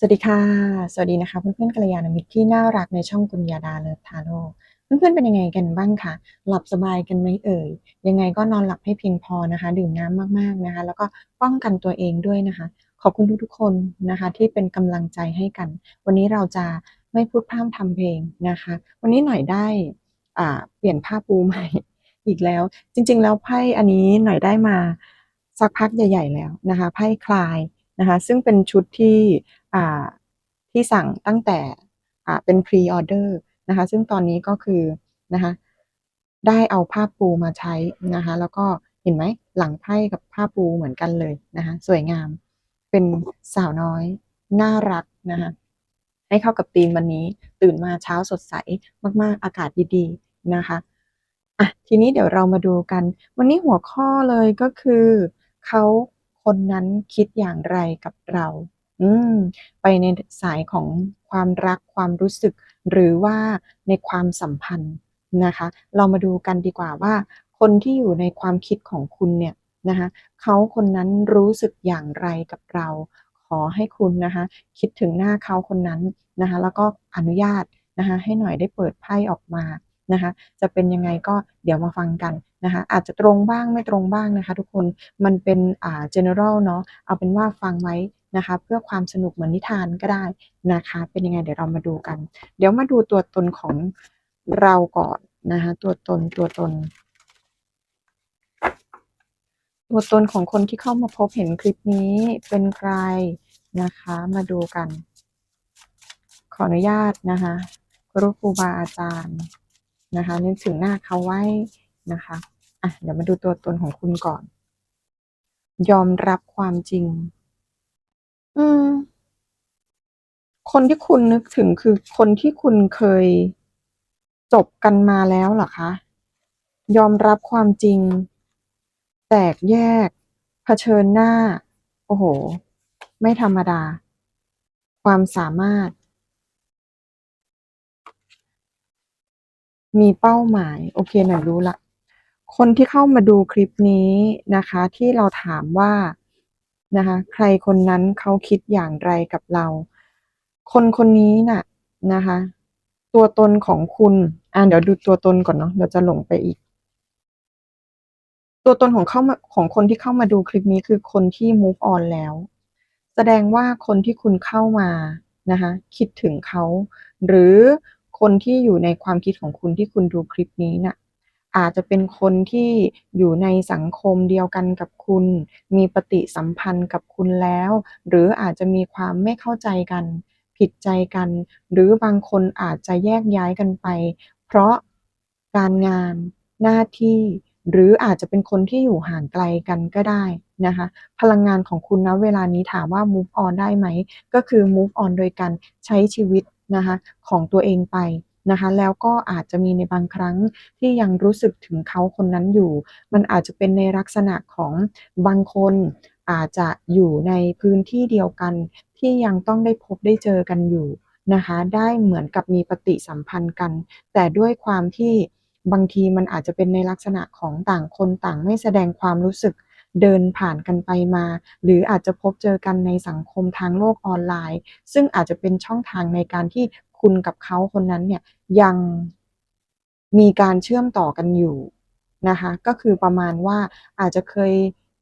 สวัสดีค่ะ สวัสดีนะคะเพื่อนๆกัลยาณมิตรที่น่ารักในช่องกุญญาดาเลิฟทาโร่เพื่อนๆเป็นยังไงกันบ้างคะหลับสบายกันไหมเอ่ย ยังไงก็นอนหลับให้เพียงพอนะคะ ดื่มน้ำมากๆนะคะ แล้วก็ป้องกันตัวเองด้วยนะคะ ขอบคุณทุกๆคนนะคะ ที่เป็นกำลังใจให้กัน วันนี้เราจะไม่พูดพร่ำทำเพลงนะคะ วันนี้หน่อยได้อ่าเปลี่ยนผ้าปูใหม่อีกแล้ว จริง ๆ แล้วไพ่อันนี้หน่อยได้มาสักพักใหญ่ ๆ แล้วนะคะไพ่คลายนะคะ ซึ่งเป็นชุดที่ ที่สั่งตั้งแต่เป็นพรีออเดอร์นะคะ ซึ่งตอนนี้ก็คือนะคะได้เอาผ้าปูมาใช้นะคะ แล้วก็เห็นไหมหลังไพ่กับผ้าปูเหมือนกันเลยนะคะ สวยงามเป็นสาวน้อย น่ารักนะคะให้เข้ากับธีมวันนี้ ตื่นมาเช้าสดใสมาก ๆ อากาศดีๆนะคะอะทีนี้เดี๋ยวเรามาดูกัน วันนี้หัวข้อเลยก็คือ เขาคนนั้นคิดอย่างไรกับเรา อืมไปในสายของความรักความรู้สึก หรือว่าในความสัมพันธ์นะคะ เรามาดูกันดีกว่าว่า คนที่อยู่ในความคิดของคุณเนี่ยนะคะเขาคนนั้นรู้สึกอย่างไรกับเรา ขอให้คุณนะคะคิดถึงหน้าเขาคนนั้นนะคะแล้วก็อนุญาตนะคะให้หน่อยได้เปิดไพ่ออกมานะคะจะเป็นยังไงก็เดี๋ยวมาฟังกันนะคะอาจจะตรงบ้างไม่ตรงบ้างนะคะ ทุกคนมันเป็นอ่า general เนาะเอาเป็นว่าฟังไว้ นะคะ เพื่อความสนุกเหมือนนิทานก็ได้นะคะ เป็นยังไงเดี๋ยวเรามาดูกัน เดี๋ยวมาดูตัวตนของเราก่อนนะคะตัวตนตัวตน ตัวตนของคนที่เข้ามาพบเห็นคลิปนี้เป็นใครนะคะ มาดูกัน ขออนุญาตนะคะครูครูบาอาจารย์นะคะนึกถึงหน้าเขาไว้นะคะอะเดี๋ยวมาดูตัวตนของคุณก่อน ยอมรับความจริง อืม คนที่คุณนึกถึงคือคนที่คุณเคยจบกันมาแล้วเหรอคะ ยอมรับความจริง แตกแยก เผชิญหน้า โอ้โห ไม่ธรรมดา ความสามารถ มีเป้าหมาย โอเคหน่อยรู้ละคนที่เข้ามาดูคลิปนี้นะคะ ที่เราถามว่า นะคะ ใครคนนั้นเขาคิดอย่างไรกับเรา คนคนนี้น่ะนะคะ ตัวตนของคุณอ่าเดี๋ยวดูตัวตนก่อนเนาะเดี๋ยวจะหลงไปอีก ตัวตนของเข้ามาของคนที่เข้ามาดูคลิปนี้คือคนที่ move on แล้ว แสดงว่าคนที่คุณเข้ามานะคะคิดถึงเขา หรือคนที่อยู่ในความคิดของคุณที่คุณดูคลิปนี้น่ะ อาจจะเป็นคนที่อยู่ในสังคมเดียวกันกับคุณ มีปฏิสัมพันธ์กับคุณแล้ว หรืออาจจะมีความไม่เข้าใจกัน ผิดใจกัน หรือบางคนอาจจะแยกย้ายกันไป เพราะการงานหน้าที่ หรืออาจจะเป็นคนที่อยู่ห่างไกลกันก็ได้นะคะ พลังงานของคุณณเวลานี้ถามว่า move on ได้ไหม ก็คือ move on โดยการใช้ชีวิตนะคะของตัวเองไป นะคะแล้วก็อาจจะมีในบางครั้งที่ยังรู้สึกถึงเขาคนนั้นอยู่ มันอาจจะเป็นในลักษณะของบางคนอาจจะอยู่ในพื้นที่เดียวกันที่ยังต้องได้พบได้เจอกันอยู่นะคะได้เหมือนกับมีปฏิสัมพันธ์กัน แต่ด้วยความที่บางทีมันอาจจะเป็นในลักษณะของต่างคนต่างไม่แสดงความรู้สึกเดินผ่านกันไปมา หรืออาจจะพบเจอกันในสังคมทางโลกออนไลน์ ซึ่งอาจจะเป็นช่องทางในการที่ คุณกับเขาคนนั้นเนี่ยยังมีการเชื่อมต่อกันอยู่นะคะ ก็คือประมาณว่าอาจจะเคย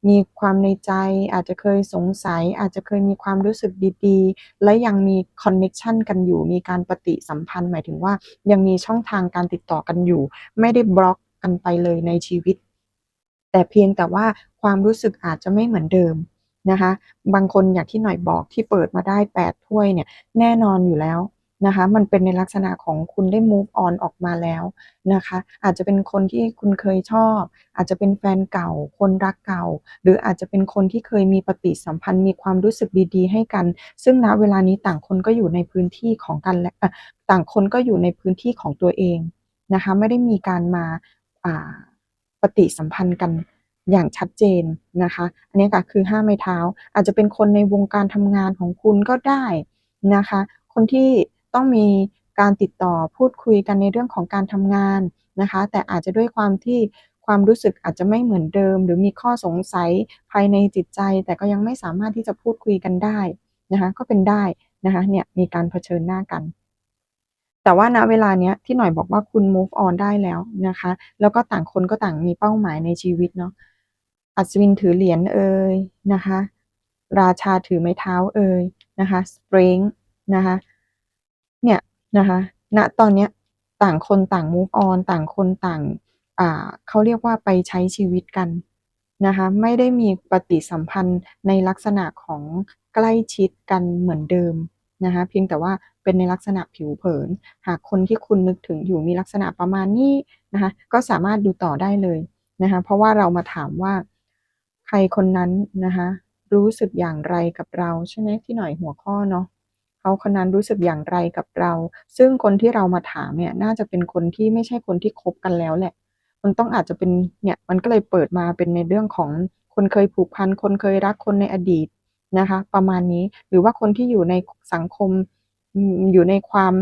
มีความในใจ อาจจะเคยสงสัย อาจจะเคยมีความรู้สึกดีๆ และยังมีคอนเน็ชันกันอยู่ มีการปฏิสัมพันธ์หมายถึงว่า ยังมีช่องทางการติดต่อกันอยู่ ไม่ได้บล็อกกันไปเลยในชีวิต แต่เพียงแต่ว่าความรู้สึกอาจจะไม่เหมือนเดิมนะคะ บางคนอย่างที่หน่อยบอกที่เปิดมาได้ 8 ถ้วยเนี่ยแน่นอนอยู่แล้ว นะคะ มันเป็นในลักษณะของคุณได้ move on ออกมาแล้วนะคะ อาจจะเป็นคนที่คุณเคยชอบ อาจจะเป็นแฟนเก่า คนรักเก่า หรืออาจจะเป็นคนที่เคยมีปฏิสัมพันธ์ มีความรู้สึกดีๆ ให้กัน ซึ่งณเวลานี้ต่างคนก็อยู่ในพื้นที่ของกันและต่างคนก็อยู่ในพื้นที่ของตัวเองนะคะ ไม่ได้มีการมาปฏิสัมพันธ์กันอย่างชัดเจนนะคะ อันนี้ก็คือ5ไม้เท้า อาจจะเป็นคนในวงการทำงานของคุณก็ได้นะคะ คนที่ ต้องมีการติดต่อพูดคุยกันในเรื่องของการทำงานนะคะ แต่อาจจะด้วยความที่ความรู้สึกอาจจะไม่เหมือนเดิม หรือมีข้อสงสัยภายในจิตใจ แต่ก็ยังไม่สามารถที่จะพูดคุยกันได้นะคะก็เป็นได้นะคะเนี่ยมีการเผชิญหน้ากัน แต่ว่าณเวลาเนี้ยที่หน่อยบอกว่าคุณ move on ได้แล้วนะคะ แล้วก็ต่างคนก็ต่างมีเป้าหมายในชีวิตเนาะอัศวินถือเหรียญเอ่ยนะคะ ราชาถือไม้เท้าเอ่ยนะคะสปริงนะคะ นะคะณตอนเนี้ยต่างคนต่าง move on ต่างคนต่างอ่าเขาเรียกว่าไปใช้ชีวิตกันนะคะไม่ได้มีปฏิสัมพันธ์ในลักษณะของใกล้ชิดกันเหมือนเดิมนะคะเพียงแต่ว่าเป็นในลักษณะผิวเผิน หากคนที่คุณนึกถึงอยู่มีลักษณะประมาณนี้นะคะก็สามารถดูต่อได้เลยนะคะเพราะว่าเรามาถามว่าใครคนนั้นนะคะรู้สึกอย่างไรกับเราใช่ไหมที่หน่อยหัวข้อเนาะ เขาคนนั้นรู้สึกอย่างไรกับเรา ซึ่งคนที่เรามาถามเนี่ยน่าจะเป็นคนที่ไม่ใช่คนที่คบกันแล้วแหละ มันต้องอาจจะเป็นเนี่ยมันก็เลยเปิดมาเป็นในเรื่องของคนเคยผูกพัน คนเคยรักคนในอดีตนะคะ ประมาณนี้หรือว่าคนที่อยู่ในสังคมอยู่ในความ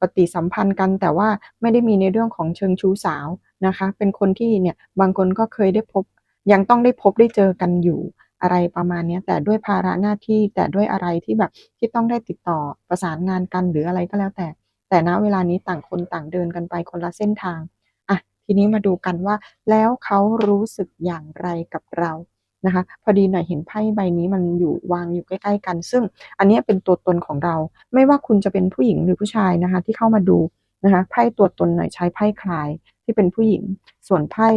ปฏิสัมพันธ์กัน แต่ว่าไม่ได้มีในเรื่องของเชิงชู้สาวนะคะ เป็นคนที่เนี่ยบางคนก็เคยได้พบยังต้องได้พบได้เจอกันอยู่ อะไรประมาณนี้แต่ด้วยภาระหน้าที่แต่ด้วยอะไรที่แบบที่ต้องได้ติดต่อประสานงานกันหรืออะไรก็แล้วแต่ แต่ณเวลานี้ต่างคนต่างเดินกันไปคนละเส้นทางอะทีนี้มาดูกันว่า แล้วเขารู้สึกอย่างไรกับเรานะคะพอดีหน่อยเห็นไพ่ใบนี้มันอยู่วางอยู่ใกล้ ๆ กัน ซึ่งอันนี้เป็นตัวตนของเรา ไม่ว่าคุณจะเป็นผู้หญิงหรือผู้ชายนะคะ ที่เข้ามาดูนะคะไพ่ตัวตนหน่อยใช้ไพ่คลายที่เป็นผู้หญิง ส่วนไพ่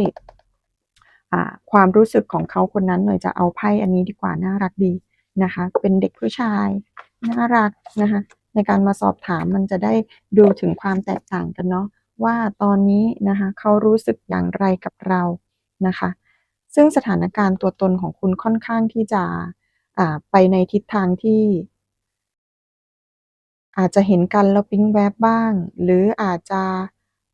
ความรู้สึกของเขาคนนั้นหน่อยจะเอาไพ่อันนี้ดีกว่าน่ารักดีนะคะ เป็นเด็กผู้ชายน่ารักนะคะ ในการมาสอบถามมันจะได้ดูถึงความแตกต่างกันเนาะว่าตอนนี้นะคะเขารู้สึกอย่างไรกับเรานะคะ ซึ่งสถานการณ์ตัวตนของคุณค่อนข้างที่จะไปในทิศทางที่ อาจจะเห็นกันแล้วปิ๊งแวบบ้าง หรืออาจจะ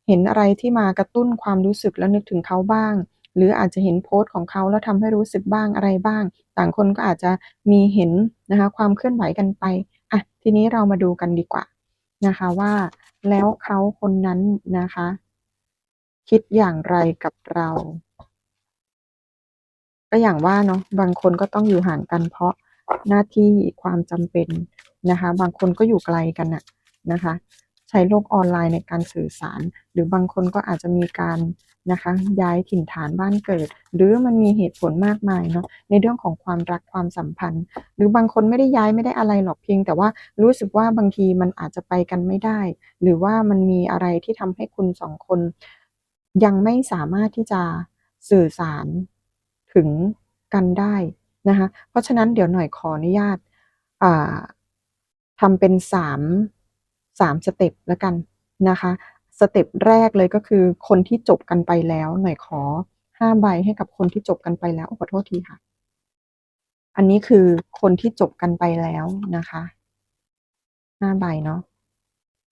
เห็นอะไรที่มากระตุ้นความรู้สึกแล้วนึกถึงเขาบ้าง หรืออาจจะเห็นโพสต์ของเขาแล้วทำให้รู้สึกบ้างอะไรบ้าง ต่างคนก็อาจจะมีเห็นนะคะความเคลื่อนไหวกันไปอะทีนี้เรามาดูกันดีกว่านะคะว่าแล้วเขาคนนั้นนะคะ คิดอย่างไรกับเรา ก็อย่างว่าเนาะบางคนก็ต้องอยู่ห่างกันเพราะหน้าที่ความจำเป็นนะคะ บางคนก็อยู่ไกลกันน่ะนะคะ ใช้โลกออนไลน์ในการสื่อสาร หรือบางคนก็อาจจะมีการ นะคะ ย้ายถิ่นฐานบ้านเกิด หรือมันมีเหตุผลมากมายเนาะในเรื่องของความรักความสัมพันธ์ หรือบางคนไม่ได้ย้ายไม่ได้อะไรหรอกเพียง แต่ว่ารู้สึกว่าบางทีมันอาจจะไปกันไม่ได้ หรือว่ามันมีอะไรที่ทำให้คุณสองคน ยังไม่สามารถที่จะสื่อสารถึงกันได้นะคะเพราะฉะนั้นเดี๋ยวหน่อยขออนุญาตทำเป็นสามสามสเต็ปแล้วกันนะคะ สเต็ปแรกเลยก็คือคนที่จบกันไปแล้ว หน่อยขอห้าใบให้กับคนที่จบกันไปแล้วขอโทษทีค่ะ อันนี้คือคนที่จบกันไปแล้วนะคะห้าใบเนาะ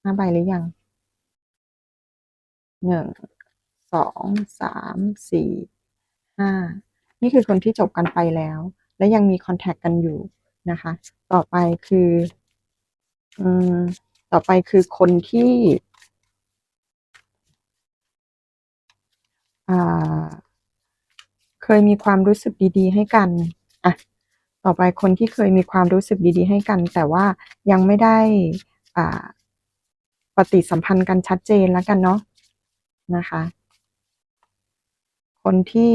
ห้าใบหรือยังหนึ่งสองสามสี่ห้านี่คือคนที่จบกันไปแล้ว และยังมีคอนแทคกันอยู่นะคะ ต่อไปคือ อืมต่อไปคือคนที่อ่า เคยมีความรู้สึกดีๆ ให้กันอะต่อไปคนที่เคยมีความรู้สึกดีๆ ให้กัน แต่ว่ายังไม่ได้ปฏิสัมพันธ์กันชัดเจนแล้วกันเนาะนะคะ คนที่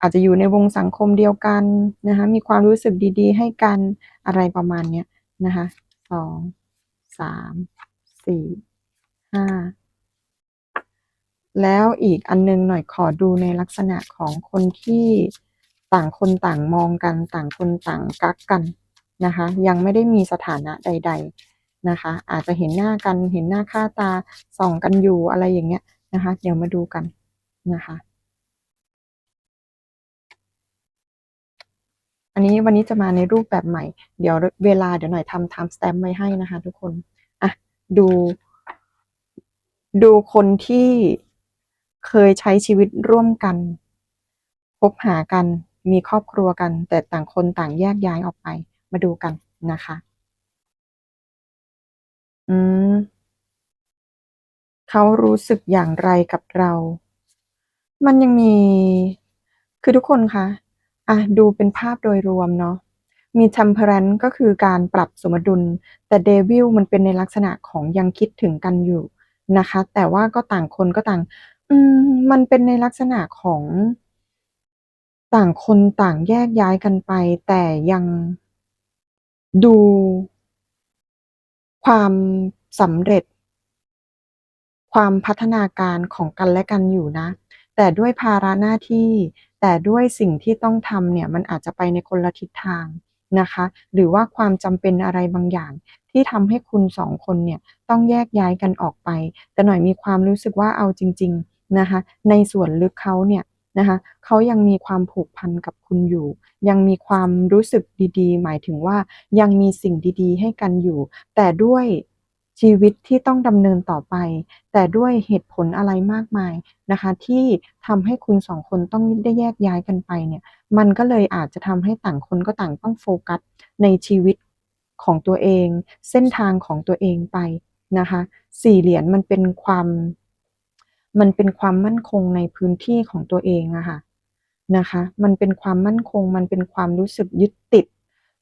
อาจจะอยู่ในวงสังคมเดียวกันนะคะมีความรู้สึกดีๆ ให้กันอะไรประมาณเนี้ยนะคะสองสามสี่ห้า แล้วอีกอันนึงหน่อยขอดูในลักษณะของคนที่ต่างคนต่างมองกัน ต่างคนต่างกักกันนะคะ ยังไม่ได้มีสถานะใด ๆนะคะ อาจจะเห็นหน้ากันเห็นหน้าค่าตาส่องกันอยู่อะไรอย่างเงี้ยนะคะ เดี๋ยวมาดูกันนะคะอันนี้วันนี้จะมาในรูปแบบใหม่ เดี๋ยวเวลาเดี๋ยวหน่อยทำ time stamp ไว้ให้นะคะ ทุกคน อะ ดู ดูคนที่ เคยใช้ชีวิตร่วมกันพบหากันมีครอบครัวกัน แต่ต่างคนต่างแยกย้ายออกไป มาดูกันนะคะ อืมเขารู้สึกอย่างไรกับเรา มันยังมี คือทุกคนคะอะดูเป็นภาพโดยรวมเนาะ มี temperance ก็คือการปรับสมดุล แต่ devil มันเป็นในลักษณะของยังคิดถึงกันอยู่นะคะ แต่ว่าก็ต่างคนก็ต่าง อืม มันเป็นในลักษณะของ ต่างคนต่างแยกย้ายกันไป แต่ยังดู ความสำเร็จ ความพัฒนาการของกันและกันอยู่นะ แต่ด้วยภาระหน้าที่ แต่ด้วยสิ่งที่ต้องทำเนี่ย มันอาจจะไปในคนละทิศทางนะคะ หรือว่าความจำเป็นอะไรบางอย่าง ที่ทำให้คุณ2คนเนี่ย ต้องแยกย้ายกันออกไป แต่หน่อยมีความรู้สึกว่าเอาจริง ๆ นะคะ ในส่วนลึกเขาเนี่ยนะคะเขายังมีความผูกพันกับคุณอยู่ ยังมีความรู้สึกดีๆ หมายถึงว่ายังมีสิ่งดีๆ ให้กันอยู่ แต่ด้วยชีวิตที่ต้องดำเนินต่อไป แต่ด้วยเหตุผลอะไรมากมายนะคะ ที่ทำให้คุณ2คนต้องได้แยกย้ายกันไปเนี่ยมันก็เลยอาจจะทำให้ต่างคนก็ต่างต้องโฟกัสในชีวิตของตัวเอง เส้นทางของตัวเองไปนะคะ4เหรียญมันเป็นความ มันเป็นความมั่นคงในพื้นที่ของตัวเองอะค่ะนะคะ มันเป็นความมั่นคง มันเป็นความรู้สึกยึดติด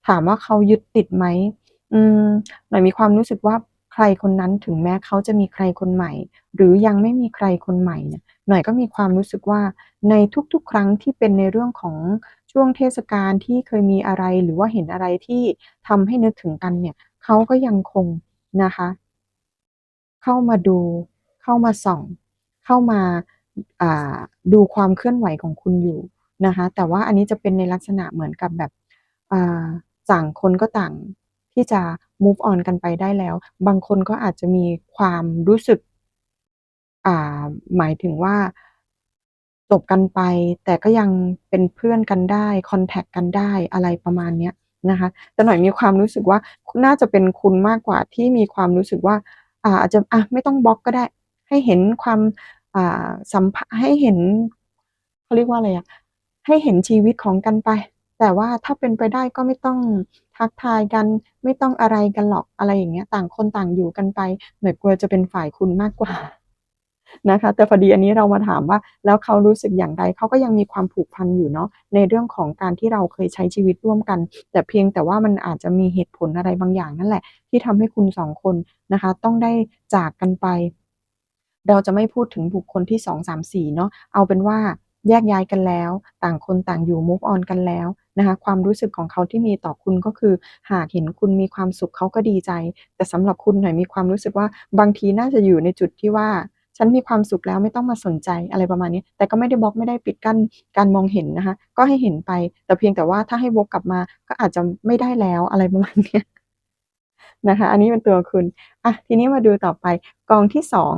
ถามว่าเขายึดติดไหมอืมหน่อยมีความรู้สึกว่าใครคนนั้นถึงแม้เขาจะมีใครคนใหม่ หรือยังไม่มีใครคนใหม่เนี่ยหน่อยก็มีความรู้สึกว่าในทุกๆ ครั้งที่เป็นในเรื่องของช่วงเทศกาลที่เคยมีอะไรหรือว่าเห็นอะไรที่ทำให้นึกถึงกันเนี่ยเขาก็ยังคงนะคะ เข้ามาดูเข้ามาส่อง เข้ามาดูความเคลื่อนไหวของคุณอยู่นะคะ แต่ว่าอันนี้จะเป็นในลักษณะเหมือนกับแบบต่างคนก็ต่างที่จะ move on กันไปได้แล้ว บางคนก็อาจจะมีความรู้สึกหมายถึงว่าจบกันไป แต่ก็ยังเป็นเพื่อนกันได้คอนแท็กต์กันได้อะไรประมาณเนี้ยนะคะแต่หน่อยมีความรู้สึกว่าน่าจะเป็นคุณมากกว่าที่มีความรู้สึกว่าอาจจะอะไม่ต้องบล็อกก็ได้ ให้เห็นความ สัมพให้เห็นเขาเรียกว่าอะไรอะให้เห็นชีวิตของกันไป แต่ว่าถ้าเป็นไปได้ก็ไม่ต้องทักทายกัน ไม่ต้องอะไรกันหรอกอะไรอย่างเงี้ย ต่างคนต่างอยู่กันไปหน่อยกลัวจะเป็นฝ่ายคุณมากกว่านะคะ แต่พอดีอันนี้เรามาถามว่า แล้วเขารู้สึกอย่างไรเขาก็ยังมีความผูกพันอยู่เนาะในเรื่องของการที่เราเคยใช้ชีวิตร่วมกัน แต่เพียงแต่ว่ามันอาจจะมีเหตุผลอะไรบางอย่างนั่นแหละ ที่ทำให้คุณ2คนนะคะ ต้องได้จากกันไป เราจะไม่พูดถึงบุคคลที่2 3 4เนาะเอาเป็นว่าแยกย้ายกันแล้ว ต่างคนต่างอยู่ move on กันแล้วนะคะความรู้สึกของเขาที่มีต่อคุณก็คือ หากเห็นคุณมีความสุขเขาก็ดีใจ แต่สำหรับคุณหน่อยมีความรู้สึกว่าบางทีน่าจะอยู่ในจุดที่ว่าฉันมีความสุขแล้วไม่ต้องมาสนใจอะไรประมาณนี้ แต่ก็ไม่ได้บล็อกไม่ได้ปิดกั้นการมองเห็นนะคะ ก็ให้เห็นไป แต่เพียงแต่ว่าถ้าให้วกกลับมาก็อาจจะไม่ได้แล้วอะไรประมาณนี้นะคะ อันนี้เป็นตัวคุณอะทีนี้มาดูต่อไปกองที่2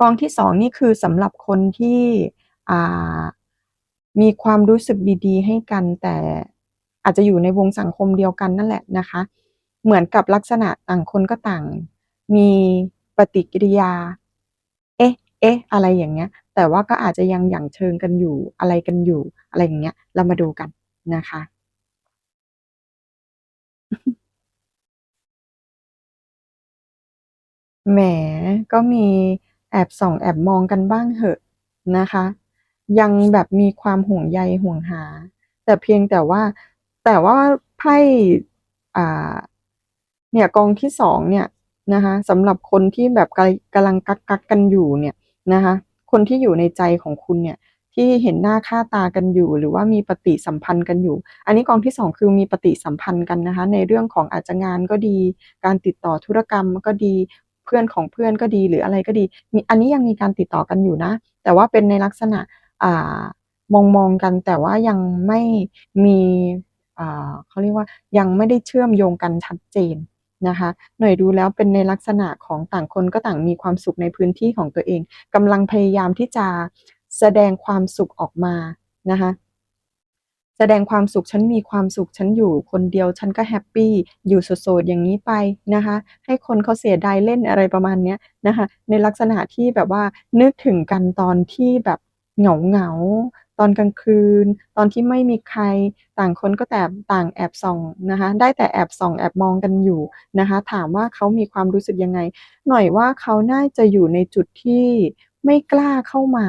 กองที่2นี่คือสำหรับคนที่มีความรู้สึกดีๆ ให้กัน แต่อาจจะอยู่ในวงสังคมเดียวกันนั่นแหละนะคะ เหมือนกับลักษณะต่างคนก็ต่าง มีปฏิกิริยา เอ๊ะ เอ๊ะ อะไรอย่างเงี้ย แต่ว่าก็อาจจะยังหยั่งเชิงกันอยู่อะไรกันอยู่อะไรอย่างเงี้ย เรามาดูกันนะคะแหมก็มี แอบส่องแอบมองกันบ้างเหอะนะคะ ยังแบบมีความห่วงใยห่วงหา แต่เพียงแต่ว่าแต่ว่าไพ่เนี่ยกองที่2เนี่ยนะคะสำหรับคนที่แบบกำลังกั๊กๆกันอยู่เนี่ยนะคะคนที่อยู่ในใจของคุณเนี่ยที่เห็นหน้าค่าตากันอยู่ หรือว่ามีปฏิสัมพันธ์กันอยู่ อันนี้กองที่ 2 คือมีปฏิสัมพันธ์กันนะคะในเรื่องของอาจจะงานก็ดี การติดต่อธุรกรรมก็ดี เพื่อนของเพื่อนก็ดีหรืออะไรก็ดีมีอันนี้ยังมีการติดต่อกันอยู่นะ แต่ว่าเป็นในลักษณะอ่ามองๆกันแต่ว่ายังไม่มีอ่าเขาเรียกว่ายังไม่ได้เชื่อมโยงกันชัดเจนนะคะหน่อยดูแล้วเป็นในลักษณะของต่างคนก็ต่างมีความสุขในพื้นที่ของตัวเองกำลังพยายามที่จะแสดงความสุขออกมานะคะ แสดงความสุขฉันมีความสุขฉันอยู่คนเดียวฉันก็แฮปปี้อยู่โสดๆอย่างงี้ไปนะคะ ให้คนเขาเสียดายเล่นอะไรประมาณเนี้ยนะคะ ในลักษณะที่แบบว่านึกถึงกันตอนที่แบบเหงาๆตอนกลางคืน ตอนที่ไม่มีใครต่างคนก็แต่ต่างแอบส่องนะคะ ได้แต่แอบส่องแอบมองกันอยู่นะคะ ถามว่าเขามีความรู้สึกยังไง หน่อยว่าเขาน่าจะอยู่ในจุดที่ไม่กล้าเข้ามา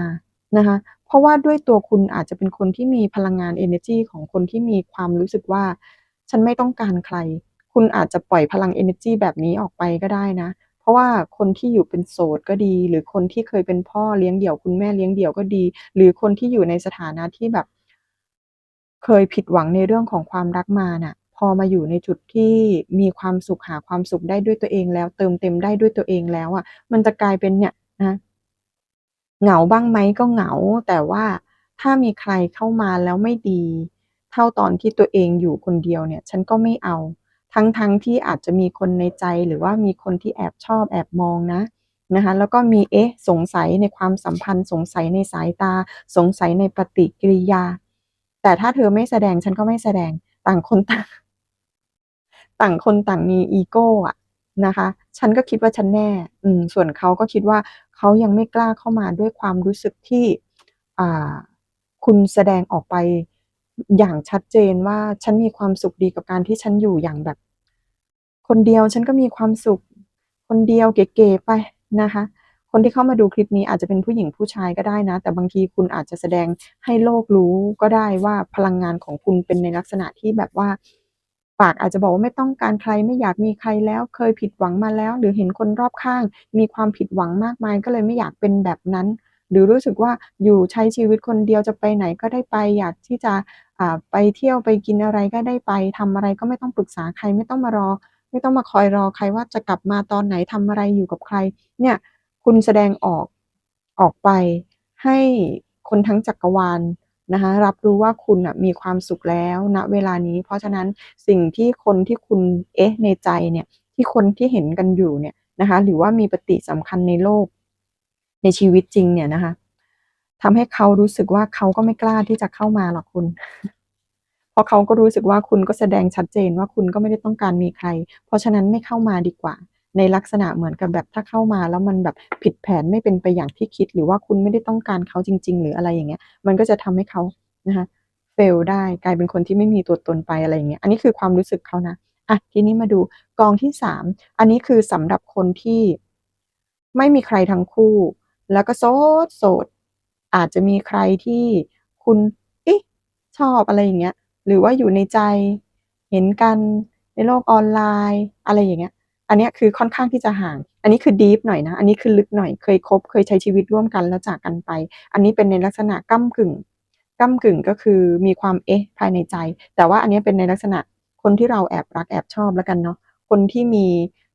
นะคะ เพราะว่าด้วยตัวคุณอาจจะเป็นคนที่มีพลังงานเอเนอร์จีของคนที่มีความรู้สึกว่า ฉันไม่ต้องการใคร คุณอาจจะปล่อยพลัง energy แบบนี้ออกไปก็ได้นะ เพราะว่าคนที่อยู่เป็นโสดก็ดี หรือคนที่เคยเป็นพ่อเลี้ยงเดี่ยวคุณแม่เลี้ยงเดี่ยวก็ดี หรือคนที่อยู่ในสถานะที่แบบ เคยผิดหวังในเรื่องของความรักมาน่ะ พอมาอยู่ในจุดที่มีความสุขหาความสุขได้ด้วยตัวเองแล้ว เติมเต็มได้ด้วยตัวเองแล้วอะ มันจะกลายเป็นเนี่ยนะ เหงาบ้างไหมก็เหงา แต่ว่าถ้ามีใครเข้ามาแล้วไม่ดี เท่าตอนที่ตัวเองอยู่คนเดียวเนี่ย ฉันก็ไม่เอา ทั้งๆทที่อาจจะมีคนในใจหรือว่ามีคนที่แอบชอบแอบมองนะนะคะแล้วก็มีเอ๊ะสงสัยในความสัมพันธ์ สงสัยในสายตา สงสัยในปฏิกิริยา แต่ถ้าเธอไม่แสดงฉันก็ไม่แสดงต่างคนต่าง ต่างคนต่างมีอีโก้อะนะคะ ฉันก็คิดว่าฉันแน่ อืม ส่วนเขาก็คิดว่า เขายังไม่กล้าเข้ามาด้วยความรู้สึกที่คุณแสดงออกไปอย่างชัดเจนว่าฉันมีความสุขดีกับการที่ฉันอยู่อย่างแบบ คนเดียวฉันก็มีความสุข คนเดียวเก๋ๆไปนะคะ คนที่เข้ามาดูคลิปนี้อาจจะเป็นผู้หญิงผู้ชายก็ได้นะ แต่บางทีคุณอาจจะแสดงให้โลกรู้ก็ได้ว่าพลังงานของคุณเป็นในลักษณะที่แบบว่า ปากอาจจะบอกว่าไม่ต้องการใครไม่อยากมีใครแล้ว เคยผิดหวังมาแล้ว หรือเห็นคนรอบข้าง มีความผิดหวังมากมายก็เลยไม่อยากเป็นแบบนั้น หรือรู้สึกว่าอยู่ใช้ชีวิตคนเดียวจะไปไหนก็ได้ไป อยากที่จะไปเที่ยวไปกินอะไรก็ได้ไปทำอะไรก็ไม่ต้องปรึกษาใครไม่ต้องมารอ ไม่ต้องมาคอยรอใครว่าจะกลับมาตอนไหนทำอะไรอยู่กับใคร เนี่ยคุณแสดงออกออกไปให้คนทั้งจักรวาล นะคะรับรู้ว่าคุณน่ะมีความสุขแล้วณเวลานี้ เพราะฉะนั้นสิ่งที่คนที่คุณเอ๊ะในใจเนี่ยที่คนที่เห็นกันอยู่เนี่ยนะคะหรือว่ามีปฏิสัมพันธ์ในโลก ในชีวิตจริงเนี่ยนะคะทำให้เขารู้สึกว่าเขาก็ไม่กล้าที่จะเข้ามาหรอกคุณเพราะเขาก็รู้สึกว่าคุณก็แสดงชัดเจนว่าคุณก็ไม่ได้ต้องการมีใคร เพราะฉะนั้นไม่เข้ามาดีกว่า ในลักษณะเหมือนกับแบบถ้าเข้ามาแล้วมันแบบผิดแผนไม่เป็นไปอย่างที่คิด หรือว่าคุณไม่ได้ต้องการเขาจริง ๆ หรืออะไรอย่างเงี้ย มันก็จะทำให้เขานะคะ fail ได้กลายเป็นคนที่ไม่มีตัวตนไปอะไรอย่างเงี้ย อันนี้คือความรู้สึกเขานะอะทีนี้มาดูกองที่3อันนี้คือสำหรับคนที่ไม่มีใครทั้งคู่ แล้วก็โสดๆอาจจะมีใครที่คุณเอ๊ะชอบอะไรอย่างเงี้ย หรือว่าอยู่ในใจเห็นกันในโลกออนไลน์ อะไรอย่างเงี้ย อันนี้คือค่อนข้างที่จะห่าง อันนี้คือดีปหน่อยนะ อันนี้คือลึกหน่อย เคยคบ เคยใช้ชีวิตร่วมกันแล้วจากกันไป อันนี้เป็นในลักษณะก้ำกึ่งก้ำกึ่งก็คือมีความเอ๊ะภายในใจ แต่ว่าอันนี้เป็นในลักษณะคนที่เราแอบรักแอบชอบแล้วกันเนาะ คนที่มี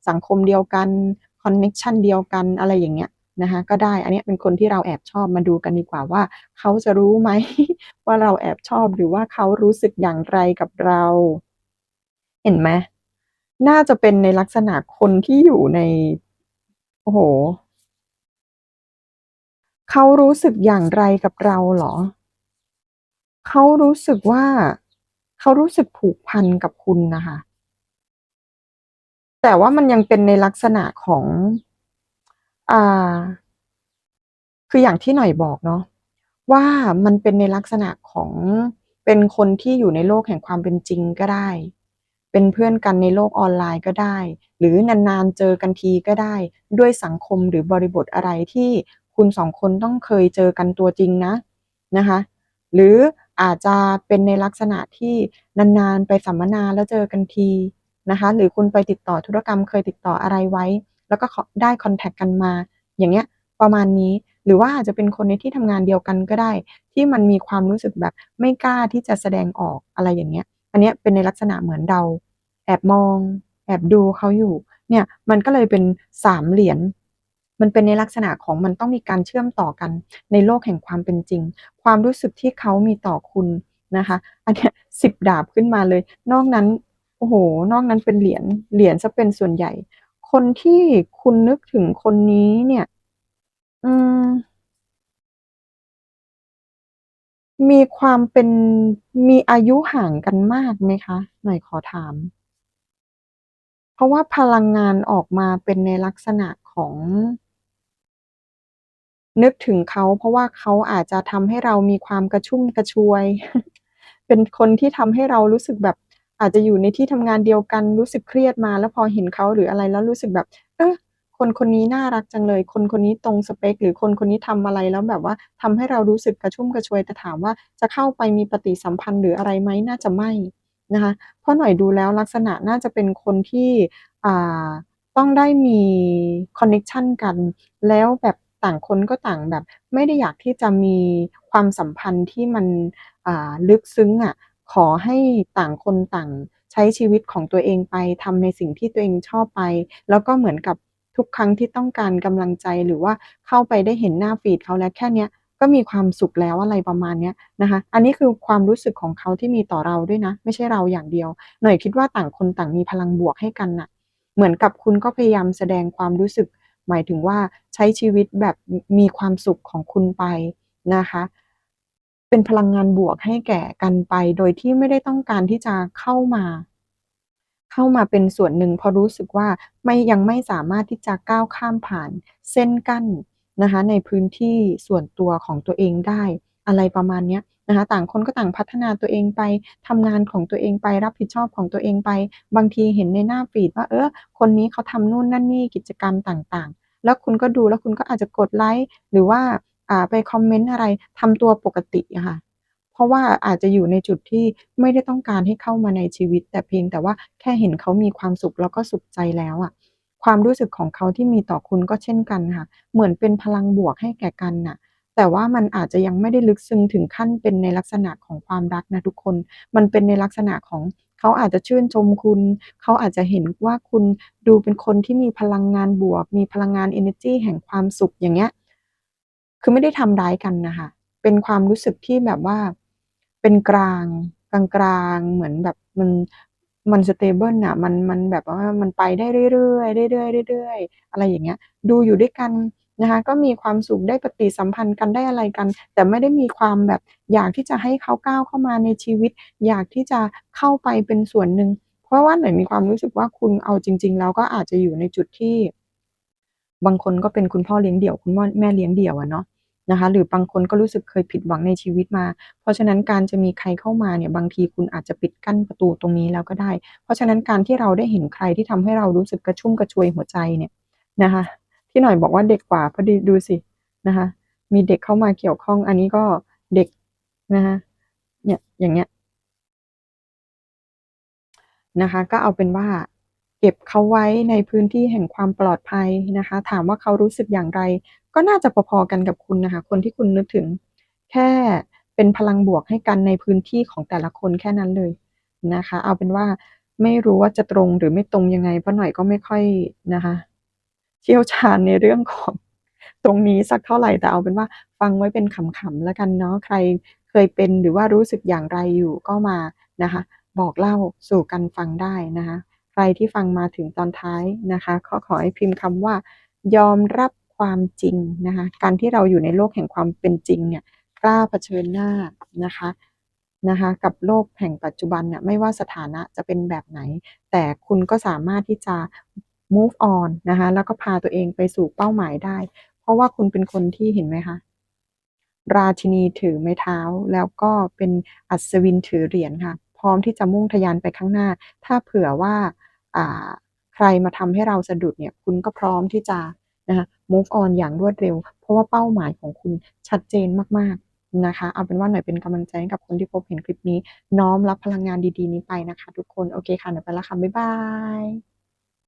สังคมเดียวกันคอนเน็กชันเดียวกันอะไรอย่างเงี้ยนะคะก็ได้ อันนี้เป็นคนที่เราแอบชอบมาดูกันดีกว่าว่า เขาจะรู้ไหมว่าเราแอบชอบหรือว่าเขารู้สึกอย่างไรกับเรา เห็นไหม น่าจะเป็นในลักษณะคนที่อยู่ใน โอ้โฮเขารู้สึกอย่างไรกับเราเหรอ?เขารู้สึกว่า เขารู้สึกผูกพันกับคุณนะคะ แต่ว่ามันยังเป็นในลักษณะของอ่าคืออย่างที่หน่อยบอกเนาะว่ามันเป็นในลักษณะของเป็นคนที่อยู่ในโลกแห่งความเป็นจริงก็ได้ เป็นเพื่อนกันในโลกออนไลน์ก็ได้ หรือนานๆเจอกันทีก็ได้ ด้วยสังคมหรือบริบทอะไรที่คุณ2คนต้องเคยเจอกันตัวจริงนะนะคะ หรืออาจจะเป็นในลักษณะที่นานๆไปสัมมนาแล้วเจอกันทีนะคะ หรือคุณไปติดต่อธุรกรรมเคยติดต่ออะไรไว้ แล้วก็ได้คอนแท็กต์กันมา อย่างเงี้ยประมาณนี้หรือว่าอาจจะเป็นคนในที่ทำงานเดียวกันก็ได้ ที่มันมีความรู้สึกแบบไม่กล้าที่จะแสดงออกอะไรอย่างเงี้ย อันเนี้ยเป็นในลักษณะเหมือนเราแอบมอง แอบดูเขาอยู่ เนี่ยมันก็เลยเป็น3เหรียญมันเป็นในลักษณะของมันต้องมีการเชื่อมต่อกันในโลกแห่งความเป็นจริง ความรู้สึกที่เขามีต่อคุณนะคะ อันเนี้ย10ดาบขึ้นมาเลย นอกนั้นโอ้โฮนอกนั้นเป็นเหรียญเหรียญเสียเป็นส่วนใหญ่ คนที่คุณนึกถึงคนนี้เนี่ย อืม มีความเป็นมีอายุห่างกันมากไหมคะ?หน่อยขอถาม เพราะว่าพลังงานออกมาเป็นในลักษณะของ นึกถึงเขา เพราะว่าเขาอาจจะทำให้เรามีความกระชุ่มกระชวย เป็นคนที่ทำให้เรารู้สึกแบบอาจจะอยู่ในที่ทำงานเดียวกันรู้สึกเครียดมา แล้วพอเห็นเขาหรืออะไรแล้วรู้สึกแบบ เออ คนคนนี้น่ารักจังเลย คนคนนี้ตรงสเปกหรือคนคนนี้ทำอะไรแล้วแบบว่าทำให้เรารู้สึกกระชุ่มกระชวยแต่ถามว่าจะเข้าไปมีปฏิสัมพันธ์หรืออะไรไหม?น่าจะไม่นะคะเพราะหน่อยดูแล้วลักษณะน่าจะเป็นคนที่ต้องได้มีคอนเน็กชันกัน แล้วแบบต่างคนก็ต่างแบบ ไม่ได้อยากที่จะมีความสัมพันธ์ที่มันลึกซึ้งอะขอให้ต่างคนต่างใช้ชีวิตของตัวเองไปทำในสิ่งที่ตัวเองชอบไป แล้วก็เหมือนกับ ทุกครั้งที่ต้องการกำลังใจหรือว่าเข้าไปได้เห็นหน้าฟีดเขาแล้วแค่เนี้ยก็มีความสุขแล้วอะไรประมาณเนี้ยนะคะ อันนี้คือความรู้สึกของเขาที่มีต่อเราด้วยนะ ไม่ใช่เราอย่างเดียว หน่อยคิดว่าต่างคนต่างมีพลังบวกให้กันน่ะ เหมือนกับคุณก็พยายามแสดงความรู้สึก หมายถึงว่าใช้ชีวิตแบบมีความสุขของคุณไปนะคะ เป็นพลังงานบวกให้แก่กันไป โดยที่ไม่ได้ต้องการที่จะเข้ามา เข้ามาเป็นส่วนหนึ่งพราะรู้สึกว่าไม่ยังไม่สามารถที่จะก้าวข้ามผ่านเส้นกั้นนะคะในพื้นที่ส่วนตัวของตัวเองได้อะไรประมาณนี้นะคะต่างคนก็ต่างพัฒนาตัวเองไปทำงานของตัวเองไปรับผิดชอบของตัวเองไป บางทีเห็นในหน้าฟีดว่าเออคนนี้เขาทำนู่นนั่นนี่กิจกรรมต่างๆ แล้วคุณก็ดูแล้วคุณก็อาจจะกดไลค์หรือว่าไปคอมเมนต์อะไรทำตัวปกติะค่ะ ราะว่าอาจจะอยู่ในจุดที่ไม่ได้ต้องการให้เข้ามาในชีวิต แต่เพียงแต่ว่าแค่เห็นเขามีความสุขแล้วก็สุขใจแล้วอะความรู้สึกของเขาที่มีต่อคุณก็เช่นกันค่ะ เหมือนเป็นพลังบวกให้แก่กันน่ะ แต่ว่ามันอาจจะยังไม่ได้ลึกซึ้งถึงขั้นเป็นในลักษณะของความรักนะทุกคน มันเป็นในลักษณะของเขาอาจจะชื่นชมคุณ เขาอาจจะเห็นว่าคุณดูเป็นคนที่มีพลังงานบวก มีพลังงานเอเนอร์จีแห่งความสุขอย่างเงี้ย คือไม่ได้ทำร้ายกันนะคะ เป็นความรู้สึกที่แบบว่า เป็นกลางกลางๆ เหมือนแบบมันมันสเตเบิลน่ะมันมันแบบว่ามันไปได้เรื่อยๆเรื่อยๆเรื่อยๆอะไรอย่างเงี้ย ดูอยู่ด้วยกันนะคะก็มีความสุขได้ปฏิสัมพันธ์กันได้อะไรกัน แต่ไม่ได้มีความแบบอยากที่จะให้เขาก้าวเข้ามาในชีวิต อยากที่จะเข้าไปเป็นส่วนหนึ่งเพราะว่าหน่อยมีความรู้สึกว่าคุณเอาจริง ๆ แล้วก็อาจจะอยู่ในจุดที่ บางคนก็เป็นคุณพ่อเลี้ยงเดี่ยวคุณแม่เลี้ยงเดี่ยวอะเนาะ นะคะ หรือบางคนก็รู้สึกเคยผิดหวังในชีวิตมา เพราะฉะนั้นการจะมีใครเข้ามาเนี่ยบางทีคุณอาจจะปิดกั้นประตูตรงนี้แล้วก็ได้ เพราะฉะนั้นการที่เราได้เห็นใครที่ทำให้เรารู้สึกกระชุ่มกระชวยหัวใจเนี่ยนะคะ ที่หน่อยบอกว่าเด็กกว่าพอดีดูสินะคะ มีเด็กเข้ามาเกี่ยวข้องอันนี้ก็เด็กนะคะเนี่ยอย่างเงี้ยนะคะ ก็เอาเป็นว่าเก็บเขาไว้ในพื้นที่แห่งความปลอดภัยนะคะ ถามว่าเขารู้สึกอย่างไร ก็น่าจะพอๆกันกับคุณนะคะ คนที่คุณนึกถึง แค่เป็นพลังบวกให้กันในพื้นที่ของแต่ละคนแค่นั้นเลยนะคะ เอาเป็นว่าไม่รู้ว่าจะตรงหรือไม่ตรงยังไงเพราะหน่อยก็ไม่ค่อยนะคะ เชี่ยวชาญในเรื่องของตรงนี้สักเท่าไหรแต่เอาเป็นว่าฟังไว้เป็นขำๆแล้วกันเนาะใครเคยเป็นหรือว่ารู้สึกอย่างไรอยู่ก็มานะคะ บอกเล่าสู่กันฟังได้นะคะ ใครที่ฟังมาถึงตอนท้ายนะคะก็ขอให้พิมพ์คำว่ายอมรับ ความจริงนะคะการที่เราอยู่ในโลกแห่งความเป็นจริงเนี่ยกล้าเผชิญหน้านะคะนะคะกับโลกแห่งปัจจุบันน่ะไม่ว่าสถานะจะเป็นแบบไหน แต่คุณก็สามารถที่จะ move on นะคะแล้วก็พาตัวเองไปสู่เป้าหมายได้ เพราะว่าคุณเป็นคนที่เห็นไหมคะราชินีถือไม้เท้า แล้วก็เป็นอัศวินถือเหรียญค่ะ พร้อมที่จะมุ่งทะยานไปข้างหน้า ถ้าเผื่อว่าใครมาทำให้เราสะดุดเนี่ยคุณก็พร้อมที่จะ นะคะ move on อย่างรวดเร็ว เพราะว่าเป้าหมายของคุณชัดเจนมากๆนะคะ เอาเป็นว่าหน่อยเป็นกำลังใจให้กับคนที่พบเห็นคลิปนี้ น้อมรับพลังงานดีๆ นี้ไปนะคะ ทุกคน โอเคค่ะหน่อยไปละค่ะ บ๊ายบาย